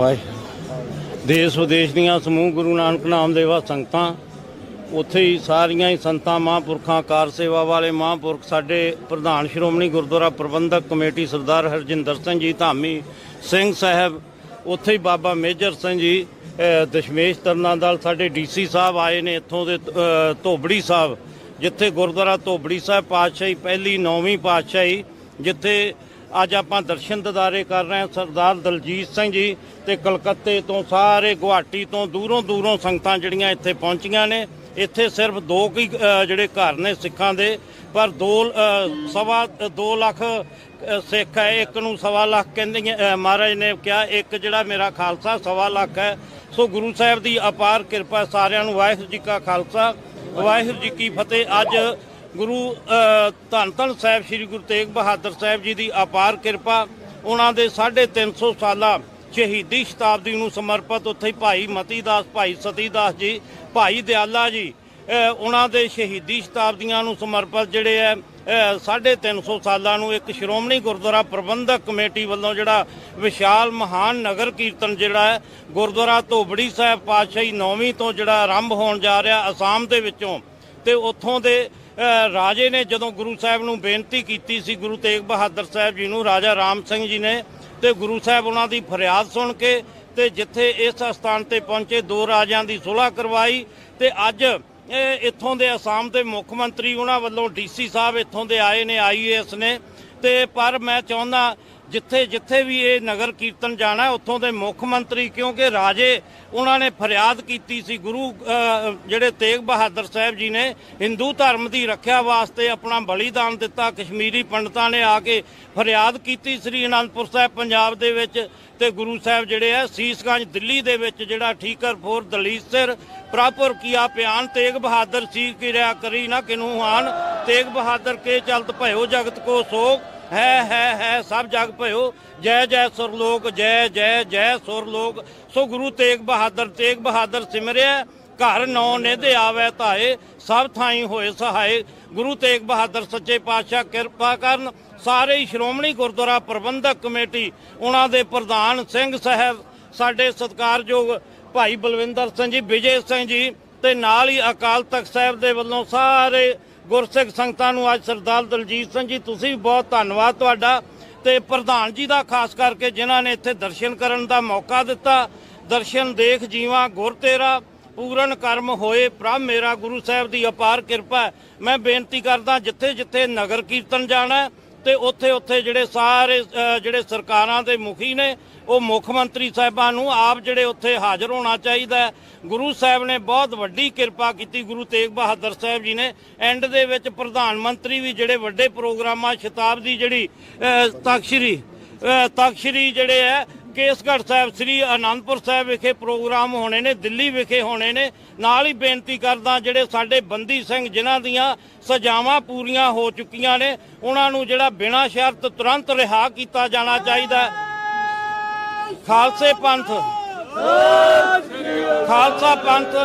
ਵਾਹਿ ਦੇਸ਼ ਵਿਦੇਸ਼ ਦੀਆਂ ਸਮੂਹ ਗੁਰੂ ਨਾਨਕ ਨਾਮ ਦੇਵਾ ਸੰਗਤਾਂ, ਉੱਥੇ ਹੀ ਸਾਰੀਆਂ ਹੀ ਸੰਤਾਂ, ਮਹਾਂਪੁਰਖਾਂ, ਕਾਰ ਸੇਵਾ ਵਾਲੇ, ਮਹਾਂਪੁਰਖ ਸਾਡੇ ਪ੍ਰਧਾਨ ਸ਼੍ਰੋਮਣੀ ਗੁਰਦੁਆਰਾ ਪ੍ਰਬੰਧਕ ਕਮੇਟੀ ਸਰਦਾਰ ਹਰਜਿੰਦਰ ਸਿੰਘ ਜੀ, ਧਾਮੀ ਸਿੰਘ ਸਾਹਿਬ, ਉੱਥੇ ਹੀ ਬਾਬਾ ਮੇਜਰ ਸਿੰਘ ਜੀ ਦਸ਼ਮੇਸ਼ ਤਰਨਾ ਦਲ, ਸਾਡੇ ਡੀਸੀ ਸਾਹਿਬ ਆਏ ਨੇ ਇੱਥੋਂ ਦੇ ਧੋਬੜੀ ਸਾਹਿਬ, ਜਿੱਥੇ ਗੁਰਦੁਆਰਾ ਧੋਬੜੀ ਸਾਹਿਬ ਪਾਤਸ਼ਾਹੀ, ਪਹਿਲੀ ਨੌਵੀਂ ਪਾਤਸ਼ਾਹੀ, ਜਿੱਥੇ ਅੱਜ ਆਪਾਂ ਦਰਸ਼ਨ ਦਿਦਾਰੇ ਕਰ ਰਹੇ ਹਾਂ ਸਰਦਾਰ ਦਲਜੀਤ ਸਿੰਘ ਜੀ ਤੇ ਕਲਕੱਤੇ ਤੋਂ ਸਾਰੇ ਗੁਹਾਟੀ ਤੋਂ ਦੂਰੋਂ ਦੂਰੋਂ ਸੰਗਤਾਂ ਜਿਹੜੀਆਂ ਇੱਥੇ ਪਹੁੰਚੀਆਂ ਨੇ। ਇੱਥੇ ਸਿਰਫ ਦੋ ਕੀ ਜਿਹੜੇ ਘਰ ਨੇ ਸਿੱਖਾਂ ਦੇ, ਪਰ ਦੋ ਸਵਾ 2 ਲੱਖ ਸਿੱਖ ਹੈ। ਇੱਕ ਨੂੰ ਸਵਾ ਲੱਖ ਕਹਿੰਦੇ ਮਹਾਰਾਜ ਨੇ ਕਿਹਾ, ਇੱਕ ਜਿਹੜਾ ਮੇਰਾ ਖਾਲਸਾ ਸਵਾ ਲੱਖ ਹੈ। ਸੋ ਗੁਰੂ ਸਾਹਿਬ ਦੀ ਅਪਾਰ ਕਿਰਪਾ ਸਾਰਿਆਂ ਨੂੰ। ਵਾਹਿਗੁਰੂ ਜੀ ਕਾ ਖਾਲਸਾ। ਵਾਹਿਗੁਰੂ ਜੀ ਕੀ ਫਤਿਹ। ਅੱਜ ਗੁਰੂ ਧੰਨ ਧੰਨ ਸਾਹਿਬ ਸ੍ਰੀ ਗੁਰੂ ਤੇਗ ਬਹਾਦਰ ਸਾਹਿਬ ਜੀ ਦੀ ਅਪਾਰ ਕਿਰਪਾ ਉਹਨਾਂ ਦੇ 350 ਸਾਲਾ ਸ਼ਹੀਦੀ ਸ਼ਤਾਬਦੀ ਨੂੰ ਸਮਰਪਿਤ ਉੱਥੇ ਭਾਈ ਮਤੀ ਦਾਸ ਭਾਈ ਸਤੀ ਦਾਸ ਜੀ ਭਾਈ ਦਿਆਲਾ ਜੀ ਉਹਨਾਂ ਦੇ ਸ਼ਹੀਦੀ ਸ਼ਤਾਬਦੀਆਂ ਨੂੰ ਸਮਰਪਿਤ ਜਿਹੜੇ ਹੈ ਅ, 350 ਸਾਲਾਂ ਨੂੰ ਇੱਕ ਸ਼੍ਰੋਮਣੀ ਗੁਰਦੁਆਰਾ ਪ੍ਰਬੰਧਕ ਕਮੇਟੀ ਵੱਲੋਂ ਜਿਹੜਾ ਵਿਸ਼ਾਲ ਮਹਾਨ ਨਗਰ ਕੀਰਤਨ ਜਿਹੜਾ ਹੈ ਗੁਰਦੁਆਰਾ ਧੋਬੜੀ ਸਾਹਿਬ ਪਾਤਸ਼ਾਹੀ ਨੌਵੀਂ ਤੋਂ ਜਿਹੜਾ ਆਰੰਭ ਹੋਣ ਜਾ ਰਿਹਾ ਅਸਾਮ ਦੇ ਵਿੱਚੋਂ ਤੇ ਉੱਥੋਂ ਦੇ ਰਾਜੇ ਨੇ ਜਦੋਂ ਗੁਰੂ ਸਾਹਿਬ ਨੂੰ ਬੇਨਤੀ ਕੀਤੀ ਸੀ, ਗੁਰੂ ਤੇਗ ਬਹਾਦਰ ਸਾਹਿਬ ਜੀ ਨੂੰ, ਰਾਜਾ ਰਾਮ ਸਿੰਘ ਜੀ ਨੇ, ਤੇ ਗੁਰੂ ਸਾਹਿਬ ਉਹਨਾਂ ਦੀ ਫਰਿਆਦ ਸੁਣ ਕੇ ਤੇ ਜਿੱਥੇ ਇਸ ਸਥਾਨ ਤੇ ਪਹੁੰਚੇ, ਦੋ ਰਾਜਿਆਂ ਦੀ ਸੁਲ੍ਹਾ ਕਰਵਾਈ ਤੇ ਅੱਜ ਇੱਥੋਂ ਦੇ ਅਸਾਮ ਦੇ ਮੁੱਖ ਮੰਤਰੀ ਉਹਨਾਂ ਵੱਲੋਂ ਡੀਸੀ ਸਾਹਿਬ ਇੱਥੋਂ ਦੇ ਆਏ ਨੇ ਆਈਏਐਸ ਨੇ ਤੇ ਪਰ ਮੈਂ ਚਾਹੁੰਦਾ ਜਿੱਥੇ ਜਿੱਥੇ ਵੀ ਇਹ ਨਗਰ ਕੀਰਤਨ ਜਾਣਾ ਉੱਥੋਂ ਦੇ ਮੁੱਖ ਮੰਤਰੀ, ਕਿਉਂਕਿ ਰਾਜੇ ਉਹਨਾਂ ਨੇ ਫਰਿਆਦ ਕੀਤੀ ਸੀ, ਗੁਰੂ ਜਿਹੜੇ ਤੇਗ ਬਹਾਦਰ ਸਾਹਿਬ ਜੀ ਨੇ ਹਿੰਦੂ ਧਰਮ ਦੀ ਰੱਖਿਆ ਵਾਸਤੇ ਆਪਣਾ ਬਲੀਦਾਨ ਦਿੱਤਾ, ਕਸ਼ਮੀਰੀ ਪੰਡਤਾਂ ਨੇ ਆ ਕੇ ਫਰਿਆਦ ਕੀਤੀ ਸ੍ਰੀ ਅਨੰਦਪੁਰ ਸਾਹਿਬ ਪੰਜਾਬ ਦੇ ਵਿੱਚ ਤੇ ਗੁਰੂ ਸਾਹਿਬ ਜਿਹੜੇ ਆ, ਸੀਸਗੰਜ ਦਿੱਲੀ ਦੇ ਵਿੱਚ ਜਿਹੜਾ ਠੀਕਰਪੁਰ ਦਲੀਤ ਸਿਰ ਪ੍ਰਾਪਰ ਕੀਆ ਪਿਆਨ, ਤੇਗ ਬਹਾਦਰ ਸੀ, ਕਿਰਿਆ ਕਰੀ ਨਾ ਕਿਨੂੰ ਹਾਨ ਤੇਗ ਬਹਾਦਰ ਕੇ ਚਲਤ ਭਇਓ ਜਗਤ ਕੋ ਸੋਗ। ਹੈ ਹੈ ਹੈ, ਸਭ ਜਗ ਭਇਓ। ਜੈ ਜੈ ਸੁਰਲੋਕ, ਜੈ ਜੈ ਜੈ ਸੁਰਲੋਕ। ਸੋ ਗੁਰੂ ਤੇਗ ਬਹਾਦਰ ਤੇਗ ਬਹਾਦਰ ਸਿਮਰਿਆ, ਘਰ ਨੌ ਨਿਧੇ ਆਵੇ ਧਾਏ, ਸਭ ਥਾਈ ਹੋਏ ਸਹਾਏ। ਗੁਰੂ ਤੇਗ ਬਹਾਦਰ ਸੱਚੇ ਪਾਤਸ਼ਾਹ ਕਿਰਪਾ ਕਰਨ, ਸਾਰੇ ਹੀ ਸ਼੍ਰੋਮਣੀ ਗੁਰਦੁਆਰਾ ਪ੍ਰਬੰਧਕ ਕਮੇਟੀ, ਉਹਨਾਂ ਦੇ ਪ੍ਰਧਾਨ ਸਿੰਘ ਸਾਹਿਬ, ਸਾਡੇ ਸਤਿਕਾਰਯੋਗ ਭਾਈ ਬਲਵਿੰਦਰ ਸਿੰਘ ਜੀ, ਵਿਜੇ ਸਿੰਘ ਜੀ ਤੇ ਨਾਲ ਹੀ ਅਕਾਲ ਤਖਤ ਸਾਹਿਬ ਦੇ ਵੱਲੋਂ ਸਾਰੇ ਗੁਰਸਿੱਖ ਸੰਗਤਾਂ ਨੂੰ ਅੱਜ ਸਰਦਾਰ ਦਲਜੀਤ ਸਿੰਘ ਜੀ, ਤੁਸੀਂ ਵੀ ਬਹੁਤ ਧੰਨਵਾਦ ਤੁਹਾਡਾ ਤੇ ਪ੍ਰਧਾਨ ਜੀ ਦਾ, ਖਾਸ ਕਰਕੇ ਜਿਨ੍ਹਾਂ ਨੇ ਇੱਥੇ ਦਰਸ਼ਨ ਕਰਨ ਦਾ ਮੌਕਾ ਦਿੱਤਾ। ਦਰਸ਼ਨ ਦੇਖ ਜੀਵਾ, ਗੁਰ ਤੇਰਾ, ਪੂਰਨ ਕਰਮ ਹੋਏ। ਪ੍ਰਭ ਮੇਰਾ ਗੁਰੂ ਸਾਹਿਬ ਦੀ ਅਪਾਰ ਕਿਰਪਾ ਮੈਂ ਬੇਨਤੀ ਕਰਦਾ ਜਿੱਥੇ ਜਿੱਥੇ ਨਗਰ ਕੀਰਤਨ ਜਾਣਾ ਤੇ ਉੱਥੇ ਉੱਥੇ ਜਿਹੜੇ ਸਾਰੇ ਜਿਹੜੇ ਸਰਕਾਰਾਂ ਦੇ ਮੁਖੀ ਨੇ ਉਹ ਮੁੱਖ ਮੰਤਰੀ ਸਾਹਿਬਾਂ ਨੂੰ ਆਪ ਜਿਹੜੇ ਉੱਥੇ ਹਾਜ਼ਰ ਹੋਣਾ ਚਾਹੀਦਾ ਗੁਰੂ ਸਾਹਿਬ ਨੇ ਬਹੁਤ ਵੱਡੀ ਕਿਰਪਾ ਕੀਤੀ ਗੁਰੂ ਤੇਗ ਬਹਾਦਰ ਸਾਹਿਬ ਜੀ ਨੇ। ਐਂਡ ਦੇ ਵਿੱਚ ਪ੍ਰਧਾਨ ਮੰਤਰੀ ਵੀ ਜਿਹੜੇ ਵੱਡੇ ਪ੍ਰੋਗਰਾਮਾਂ ਸ਼ਤਾਬਦੀ ਜਿਹੜੀ ਅ, ਤਖ਼ਤ ਜਿਹੜੇ ਹੈ ਕੇਸਗੜ੍ਹ ਸਾਹਿਬ, ਸ੍ਰੀ ਅਨੰਦਪੁਰ ਸਾਹਿਬ ਵਿਖੇ ਪ੍ਰੋਗਰਾਮ ਹੋਣੇ ਨੇ, ਦਿੱਲੀ ਵਿਖੇ ਹੋਣੇ ਨੇ। ਨਾਲ ਹੀ ਬੇਨਤੀ ਕਰਦਾ ਜਿਹੜੇ ਸਾਡੇ ਬੰਦੀ ਸਿੰਘ ਜਿਨ੍ਹਾਂ ਦੀਆਂ ਸਜ਼ਾਵਾਂ ਪੂਰੀਆਂ ਹੋ ਚੁੱਕੀਆਂ ਨੇ, ਉਹਨਾਂ ਨੂੰ ਜਿਹੜਾ ਬਿਨਾਂ ਸ਼ਰਤ ਤੁਰੰਤ ਰਿਹਾ ਕੀਤਾ ਜਾਣਾ ਚਾਹੀਦਾ ਖਾਲਸੇ ਪੰਥ, ਖਾਲਸਾ ਪੰਥ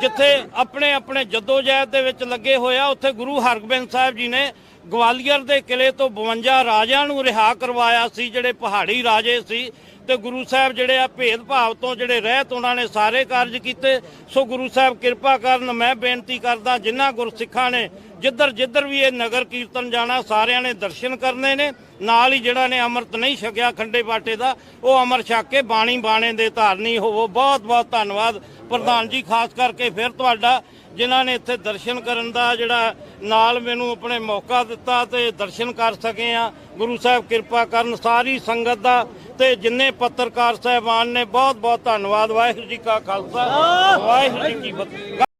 ਜਿੱਥੇ ਆਪਣੇ ਆਪਣੇ ਜਦੋਜਹਿਦ ਦੇ ਵਿੱਚ ਲੱਗੇ ਹੋਇਆ ਉੱਥੇ ਗੁਰੂ ਹਰਗੋਬਿੰਦ ਸਾਹਿਬ ਜੀ ਨੇ ਗਵਾਲੀਅਰ ਦੇ ਕਿਲੇ ਤੋਂ 52 ਰਾਜਿਆਂ ਨੂੰ ਰਿਹਾ ਕਰਵਾਇਆ ਸੀ, ਜਿਹੜੇ ਪਹਾੜੀ ਰਾਜੇ ਸੀ। ਤੇ ਗੁਰੂ ਸਾਹਿਬ ਜਿਹੜੇ ਆ ਭੇਦਭਾਵ ਤੋਂ ਜਿਹੜੇ ਰਹਿਤ ਉਹਨਾਂ ਨੇ ਸਾਰੇ ਕਾਰਜ ਕੀਤੇ, ਸੋ ਗੁਰੂ ਸਾਹਿਬ ਕਿਰਪਾ ਕਰਨ ਮੈਂ ਬੇਨਤੀ ਕਰਦਾ ਜਿਨ੍ਹਾਂ ਗੁਰਸਿੱਖਾਂ ਨੇ ਜਿੱਧਰ ਜਿੱਧਰ ਵੀ ਇਹ ਨਗਰ ਕੀਰਤਨ ਜਾਣਾ, ਸਾਰਿਆਂ ਨੇ ਦਰਸ਼ਨ ਕਰਨੇ ਨੇ। ਨਾਲ ਹੀ ਜਿਹੜਾ ਨੇ ਅੰਮ੍ਰਿਤ ਨਹੀਂ ਛਕਿਆ ਖੰਡੇ ਬਾਟੇ ਦਾ, ਉਹ ਅਮਰ ਛਕ ਕੇ ਬਾਣੀ ਬਾਣੇ ਦੇ ਧਾਰਨੀ ਹੋਵੋ। ਬਹੁਤ ਬਹੁਤ ਧੰਨਵਾਦ ਪ੍ਰਧਾਨ ਜੀ, ਖਾਸ ਕਰਕੇ ਫਿਰ ਤੁਹਾਡਾ, ਜਿਨ੍ਹਾਂ ਨੇ ਇੱਥੇ ਦਰਸ਼ਨ ਕਰਨ ਦਾ ਜਿਹੜਾ ਨਾਲ ਮੈਨੂੰ ਆਪਣੇ ਮੌਕਾ ਦਿੱਤਾ ਤੇ ਦਰਸ਼ਨ ਕਰ ਸਕੇ ਆ। ਗੁਰੂ ਸਾਹਿਬ ਕਿਰਪਾ ਕਰਨ, ਸਾਰੀ ਸੰਗਤ ਦਾ ਤੇ ਜਿੰਨੇ ਪੱਤਰਕਾਰ ਸਹਿਬਾਨ ਨੇ, ਬਹੁਤ ਬਹੁਤ ਧੰਨਵਾਦ। ਵਾਹਿਗੁਰੂ ਜੀ ਕਾ ਖਾਲਸਾ, ਵਾਹਿਗੁਰੂ ਜੀ ਕੀ ਫਤਿਹ।